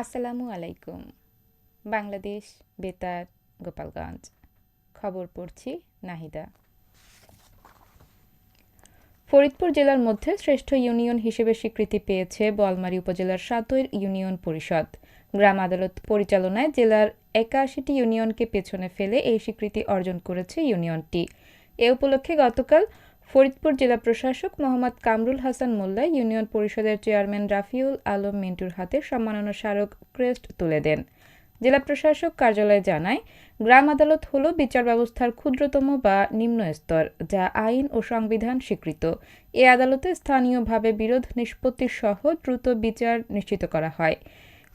আসসালামু আলাইকুম। বাংলাদেশ, বেতার, গোপালগঞ্জ। খবর পড়ছি নাহিদা। ফরিদপুর জেলার মধ্যে শ্রেষ্ঠ ইউনিয়ন হিসেবে স্বীকৃতি পেয়েছে বোয়ালমারী উপজেলার সাতইর ইউনিয়ন পরিষদ। গ্রাম আদালত পরিচালনায় জেলার একাশিটি ইউনিয়নকে পেছনে ফেলে এই স্বীকৃতি অর্জন করেছে ইউনিয়নটি। এ উপলক্ষে গতকাল ফরিদপুর জেলা প্রশাসক মোহাম্মদ কামরুল হাসান মোল্লা, ইউনিয়ন পরিষদের চেয়ারম্যান রাফিউল আলম মিন্টুর হাতে সম্মাননা স্মারক ক্রেস্ট তুলে দেন। জেলা প্রশাসক কার্যালয় জানায়, গ্রাম আদালত হল বিচার ব্যবস্থার ক্ষুদ্রতম বা নিম্ন স্তর, যা আইন ও সংবিধান স্বীকৃত। এ আদালতে স্থানীয়ভাবে বিরোধ নিষ্পত্তি সহ দ্রুত বিচার নিশ্চিত করা হয়।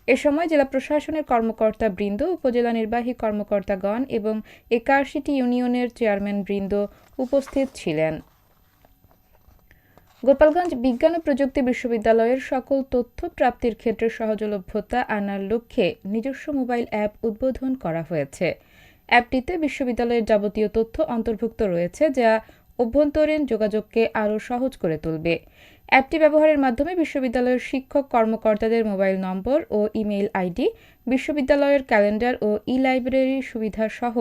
এ সময় জেলা প্রশাসনের কর্মকর্তা বৃন্দ, উপজেলা নির্বাহী কর্মকর্তাগণ এবং একাশিটি ইউনিয়নের চেয়ারম্যান বৃন্দ উপস্থিত ছিলেন। গোপালগঞ্জ বিজ্ঞান ও প্রযুক্তি বিশ্ববিদ্যালয়ের সকল তথ্য প্রাপ্তির ক্ষেত্রে সহজলভ্যতা আনার লক্ষ্যে নিজস্ব মোবাইল অ্যাপ উদ্বোধন করা হয়েছে। অ্যাপটিতে বিশ্ববিদ্যালয়ের যাবতীয় তথ্য অন্তর্ভুক্ত রয়েছে, যা অভ্যন্তরীণ যোগাযোগকে আরও সহজ করে তুলবে। অ্যাপটি ব্যবহারের মাধ্যমে বিশ্ববিদ্যালয়ের শিক্ষক কর্মকর্তাদের মোবাইল নম্বর ও ইমেইল আইডি, বিশ্ববিদ্যালয়ের ক্যালেন্ডার ও ই লাইব্রেরি সুবিধা সহ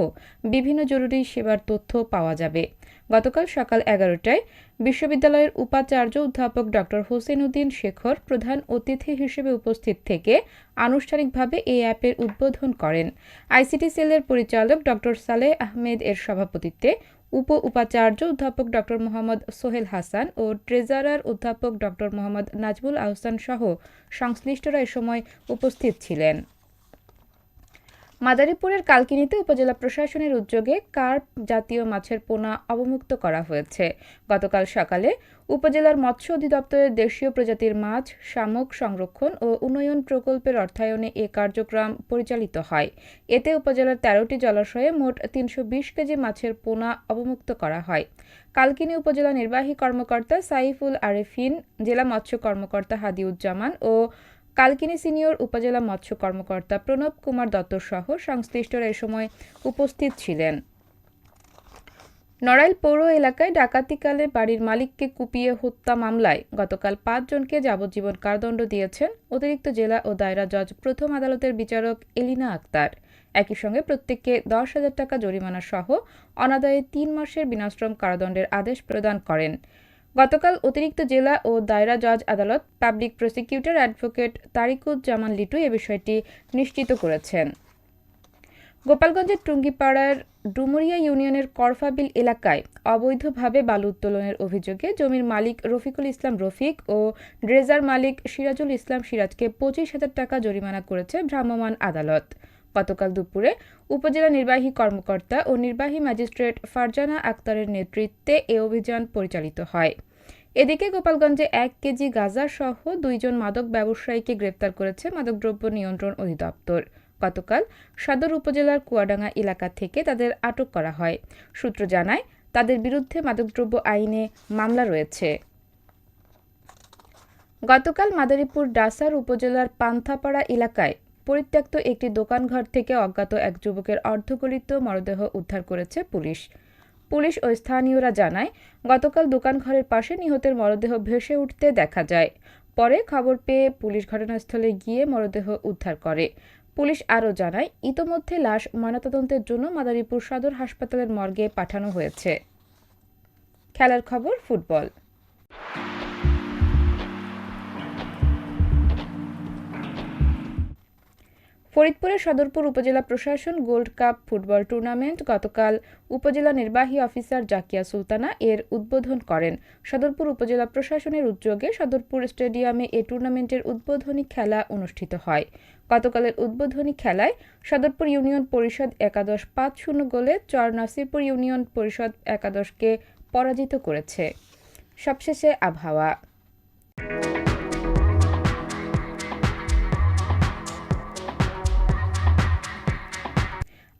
বিভিন্ন জরুরি সেবার তথ্য পাওয়া যাবে। গতকাল সকাল এগারোটায় বিশ্ববিদ্যালয়ের উপাচার্য অধ্যাপক ডক্টর হোসেন উদ্দিন শেখর প্রধান অতিথি হিসেবে উপস্থিত থেকে আনুষ্ঠানিকভাবে এই অ্যাপের উদ্বোধন করেন। আইসিটি সেলের পরিচালক ডক্টর সালেহ আহমেদ এর সভাপতিত্বে উপ উপাচার্য অধ্যাপক ডক্টর মোহাম্মদ সোহেল হাসান ও ট্রেজারার অধ্যাপক ডক্টর মোহাম্মদ নাজবুল আহসান সহ সংশ্লিষ্টরা এ সময় উপস্থিত ছিলেন। মাদারীপুরের কালকিনিতে উপজেলা প্রশাসনের উদ্যোগে কার্প জাতীয় মাছের পোনা অবমুক্ত করা হয়েছে। গতকাল সকালে উপজেলার মৎস্য অধিদপ্তরের দেশীয় প্রজাতির মাছ, শামুক সংরক্ষণ ও উন্নয়ন প্রকল্পের অর্থায়নে এ কার্যক্রম পরিচালিত হয়। এতে উপজেলার তেরোটি জলাশয়ে মোট তিনশো বিশ কেজি মাছের পোনা অবমুক্ত করা হয়। কালকিনি উপজেলা নির্বাহী কর্মকর্তা সাইফুল আরেফিন, জেলা মৎস্য কর্মকর্তা হাদিউজ্জামান ও কালকিনি সিনিয়র উপজেলা মৎস্য কর্মকর্তা প্রণব কুমার দত্ত সহ সংশ্লিষ্টরা এ সময় উপস্থিত ছিলেন। নড়াইল পৌর এলাকায় ডাকাতিকালে বাড়ির মালিককে কুপিয়ে হত্যা মামলায় গতকাল পাঁচজনকে যাবজ্জীবন কারাদণ্ড দিয়েছেন অতিরিক্ত জেলা ও দায়রা জজ প্রথম আদালতের বিচারক এলিনা আক্তার। একই সঙ্গে প্রত্যেককে দশ হাজার টাকা জরিমানা সহ অনাদায়ে তিন মাসের বিনাশ্রম কারাদণ্ডের আদেশ প্রদান করেন। গতকাল অতিরিক্ত জেলা ও দায়রা জজ আদালত public prosecutor advocate Tarikuzzaman Litu এ বিষয়টি নিশ্চিত করেছেন। গোপালগঞ্জের টুঙ্গিপাড়ার ডুমুরিয়া ইউনিয়নের করফাবিল এলাকায় অবৈধভাবে বালু উত্তোলনের অভিযোগে জমির মালিক রফিকুল ইসলাম রফিক ও ড্রেজার মালিক সিরাজুল ইসলাম সিরাজকে পঁচিশ হাজার টাকা জরিমানা করেছে ভ্রাম্যমাণ আদালত। গতকাল দুপুরে উপজেলা নির্বাহী কর্মকর্তা ও নির্বাহী ম্যাজিস্ট্রেট ফারজানা আক্তারের নেতৃত্বে এ অভিযান পরিচালিত হয়। এদিকে গোপালগঞ্জে এক কেজি গাঁজা সহ দুইজন মাদক ব্যবসায়ীকে গ্রেপ্তার করেছে মাদকদ্রব্য নিয়ন্ত্রণ অধিদপ্তর। গতকাল সদর উপজেলার কুয়াডাঙ্গা এলাকা থেকে তাদের আটক করা হয়। সূত্র জানায়, তাদের বিরুদ্ধে মাদকদ্রব্য আইনে মামলা রয়েছে। গতকাল মাদারীপুর ডাসার উপজেলার পান্থাপাড়া এলাকায় পরিত্যক্ত একটি দোকানঘর থেকে অজ্ঞাত এক যুবকের অর্ধগলিত মরদেহ উদ্ধার করেছে পুলিশ। পুলিশ ও স্থানীয়রা জানায়, গতকাল দোকানঘরের পাশে নিহতের মরদেহ ভেসে উঠতে দেখা যায়। পরে খবর পেয়ে পুলিশ ঘটনাস্থলে গিয়ে মরদেহ উদ্ধার করে। পুলিশ আরও জানায়, ইতোমধ্যে লাশ ময়নাতদন্তের জন্য মাদারীপুর সদর হাসপাতালের মর্গে পাঠানো হয়েছে। খেলার খবর, ফুটবল। ফরিদপুরের সদরপুর উপজেলা প্রশাসন গোল্ড কাপ ফুটবল টুর্নামেন্ট গতকাল উপজেলা নির্বাহী অফিসার জাকিয়া সুলতানা এর উদ্বোধন করেন। সদরপুর উপজেলা প্রশাসনের উদ্যোগে সদরপুর স্টেডিয়ামে এ টুর্নামেন্টের উদ্বোধনী খেলা অনুষ্ঠিত হয়। গতকালের উদ্বোধনী খেলায় সদরপুর ইউনিয়ন পরিষদ একাদশ পাঁচ শূন্য গোলে চর নাসিরপুর ইউনিয়ন পরিষদ একাদশকে পরাজিত করেছে। সবশেষে আবহাওয়া।